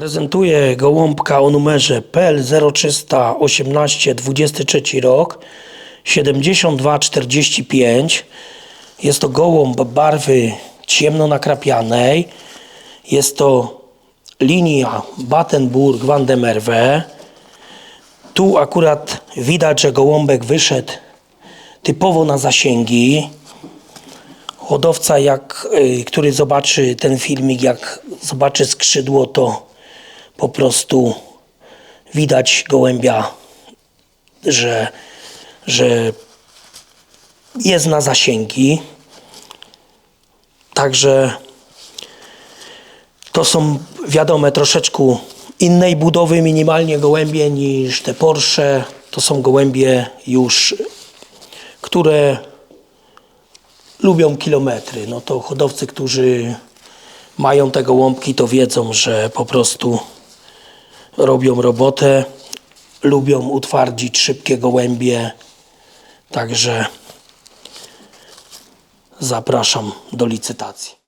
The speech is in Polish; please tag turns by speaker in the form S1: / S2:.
S1: Prezentuję gołąbka o numerze PL 0318 23 rok 7245. Jest to gołąb barwy ciemno-nakrapianej. Jest to linia Battenburg Van de Merwe. Tu akurat widać, że gołąbek wyszedł typowo na zasięgi. Hodowca, jak, y, który zobaczy ten filmik, jak zobaczy skrzydło, to po prostu widać gołębia, że, że jest na zasięgi. Także to są wiadome troszeczkę innej budowy minimalnie gołębie niż te Porsche. To są gołębie już, które lubią kilometry. No to hodowcy, którzy mają te gołąbki, to wiedzą, że po prostu robią robotę, lubią utwardzić szybkie gołębie. Także zapraszam do licytacji.